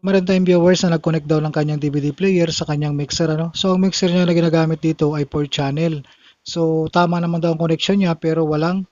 Meron tayong viewers na nag-connect daw ng kanyang DVD player sa kanyang mixer. Ano? So, ang mixer niya na ginagamit dito ay 4 channel. So, tama naman daw ang connection niya pero walang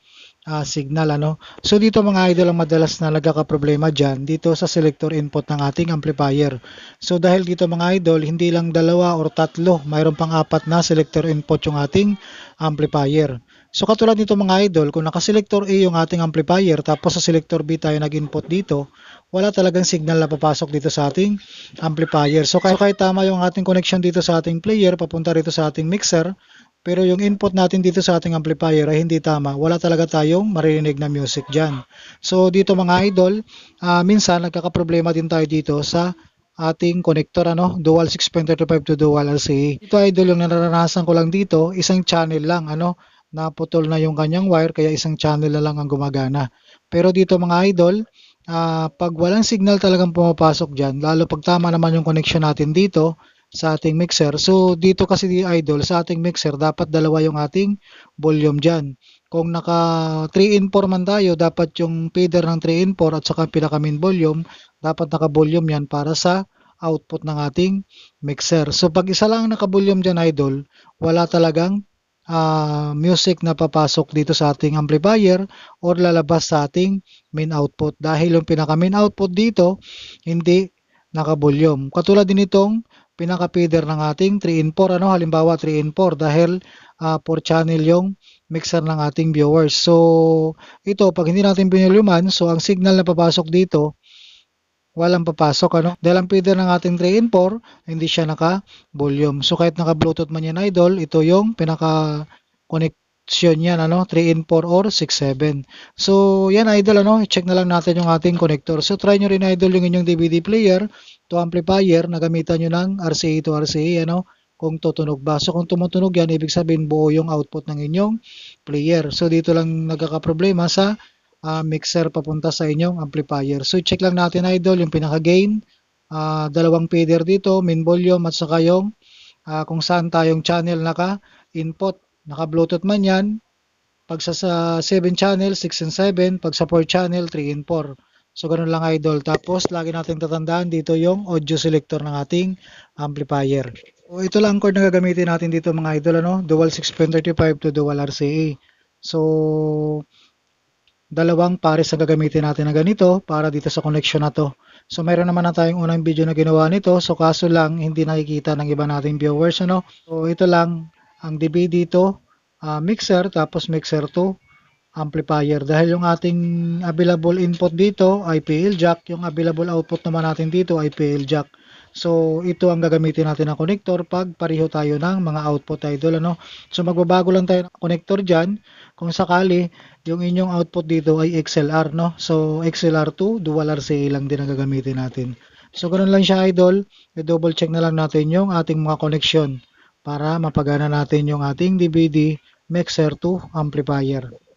ah, signal. Ano? So, dito mga idol ang madalas na nagkakaproblema dyan dito sa selector input ng ating amplifier. So, dahil dito mga idol, hindi lang dalawa or tatlo, mayroon pang apat na selector input yung ating amplifier. So, katulad nito mga idol, kung naka-selector A yung ating amplifier tapos sa selector B tayo nag-input dito, wala talagang signal na papasok dito sa ating amplifier. So kahit, kahit tama yung ating connection dito sa ating player, papunta rito sa ating mixer, pero yung input natin dito sa ating amplifier ay hindi tama. Wala talaga tayong maririnig na music dyan. So dito mga idol, ah, minsan nagkakaproblema din tayo dito sa ating connector ano, dual 6.35 to dual RCA. Ito idol yung naranasan ko lang dito, isang channel lang ano, naputol na yung kanyang wire kaya isang channel na lang ang gumagana. Pero dito mga idol, ah, pag walang signal talagang pumapasok dyan, lalo pag tama naman yung connection natin dito sa ating mixer. So, dito kasi di idol, sa ating mixer, dapat dalawa yung ating volume dyan. Kung naka 3 in 4 man tayo, dapat yung feeder ng 3 in 4 at saka pinaka main volume, dapat naka-volume yan para sa output ng ating mixer. So, pag isa lang naka-volume dyan idol, wala talagang ah, music na papasok dito sa ating amplifier or lalabas sa ating main output dahil yung pinaka main output dito hindi naka-volume. Katulad din itong pinaka-feeder ng ating 3 in 4 ano halimbawa 3 in 4 dahil ah, 4 channel yung mixer ng ating viewers. So ito pag hindi natin binuluman so ang signal na papasok dito walang papasok ano dahil ang feeder ng ating 3 in 4 hindi siya naka-volume. So kahit naka-bluetooth man yan idol ito yung pinaka connection yan ano? 3 in 4 or 6.7 so yan idol ano? I-check na lang natin yung ating connector. So try nyo rin idol yung inyong DVD player to amplifier. Na gamitan nyo ng RCA to RCA ano? Kung tutunog ba. So kung tumutunog yan ibig sabihin buo yung output ng inyong player. So dito lang nagkakaproblema sa ah, mixer papunta sa inyong amplifier. So check lang natin idol yung pinaka gain ah, dalawang fader dito main volume at saka yung ah, kung saan tayong channel naka input Naka-Bluetooth man yan. Pag sa, sa 7 channel, 6 and 7. Pag sa 4 channel, 3 and 4. So, ganun lang idol. Tapos, lagi natin tatandaan dito yung audio selector ng ating amplifier. So, ito lang ang cord na gagamitin natin dito mga idol. Ano? Dual 6.35 to dual RCA. So, dalawang pares ang gagamitin natin na ganito para dito sa connection na to. So, mayroon naman na tayong unang video na ginawa nito. So, kaso lang, hindi nakikita ng iba nating viewers. Ano? So, ito lang ang DB dito, ah, mixer, tapos mixer to amplifier. Dahil yung ating available input dito ay PL jack, yung available output naman natin dito ay PL jack. So, ito ang gagamitin natin na connector pag pareho tayo ng mga output idol. Ano? So, magbabago lang tayo ng connector dyan kung sakali yung inyong output dito ay XLR. No? So, XLR2, dual RCA lang din ang gagamitin natin. So, ganun lang siya idol. I-double check na lang natin yung ating mga connection para mapagana natin yung ating DVD mixer to amplifier.